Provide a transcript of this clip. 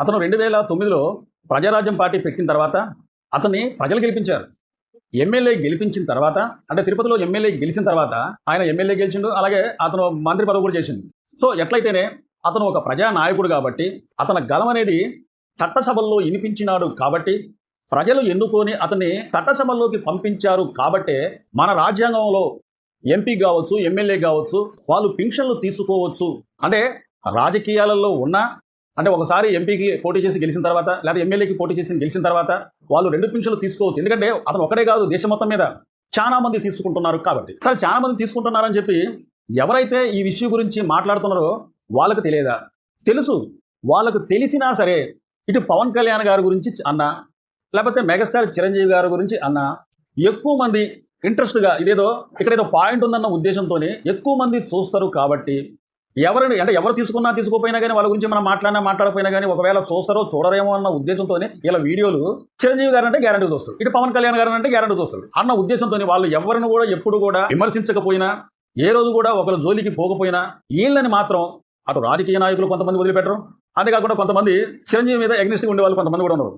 అతను రెండు వేల తొమ్మిదిలో ప్రజారాజ్యం పార్టీ పెట్టిన తర్వాత అతన్ని ప్రజలు గెలిపించారు. ఎమ్మెల్యే గెలిపించిన తర్వాత అంటే తిరుపతిలో ఎమ్మెల్యే గెలిచిన తర్వాత ఆయన ఎమ్మెల్యే గెలిచిండు అలాగే అతను మంత్రి పదవి కూడా చేసింది సో ఎట్లయితేనే అతను ఒక ప్రజా నాయకుడు కాబట్టి అతని గలం అనేది చట్టసభల్లో వినిపించినాడు కాబట్టి ప్రజలు ఎన్నుకొని అతన్ని చట్టసభల్లోకి పంపించారు కాబట్టే మన రాజ్యాంగంలో ఎంపీ కావచ్చు ఎమ్మెల్యే కావచ్చు వాళ్ళు పింఛన్లు తీసుకోవచ్చు. అంటే రాజకీయాలలో ఉన్న అంటే ఒకసారి ఎంపీకి పోటీ చేసి గెలిచిన తర్వాత లేదా ఎమ్మెల్యేకి పోటీ చేసి గెలిచిన తర్వాత వాళ్ళు రెండు పింఛన్లు తీసుకోవచ్చు. ఎందుకంటే అతను ఒకడే కాదు దేశం మొత్తం మీద చాలా మంది తీసుకుంటున్నారు కాబట్టి. సరే చాలా మంది తీసుకుంటున్నారని చెప్పి ఎవరైతే ఈ విషయం గురించి మాట్లాడుతున్నారో వాళ్ళకు తెలియదా? తెలుసు. వాళ్ళకు తెలిసినా సరే ఇటు పవన్ కళ్యాణ్ గారి గురించి అన్న లేకపోతే మెగాస్టార్ చిరంజీవి గారి గురించి అన్న ఎక్కువ మంది ఇంట్రెస్ట్గా ఇదేదో ఇక్కడ ఏదో పాయింట్ ఉందన్న ఉద్దేశంతోనే ఎక్కువ మంది చూస్తారు కాబట్టి ఎవరిని అంటే ఎవరు తీసుకున్నా తీసుకోపోయినా కానీ వాళ్ళ గురించి మనం మాట్లాడినా మాట్లాడపోయినా కానీ ఒకవేళ చూస్తారో చూడరేమో అన్న ఉద్దేశంతోనే ఇలా వీడియోలు చిరంజీవి గారు అంటే గ్యారంటీ చూస్తారు ఇటు పవన్ కళ్యాణ్ గారు అంటే గ్యారంటీ చూస్తారు అన్న ఉద్దేశంతో వాళ్ళు ఎవరిని కూడా ఎప్పుడు కూడా విమర్శించకపోయినా ఏ రోజు కూడా ఒకరు జోలికి పోకపోయినా వీళ్ళని మాత్రం అటు రాజకీయ నాయకులు కొంతమంది వదిలిపెట్టరు. అంతేకాకుండా కొంతమంది చిరంజీవి మీద ఎగ్నిస్ట్గా ఉండే వాళ్ళు కొంతమంది కూడా ఉన్నారు.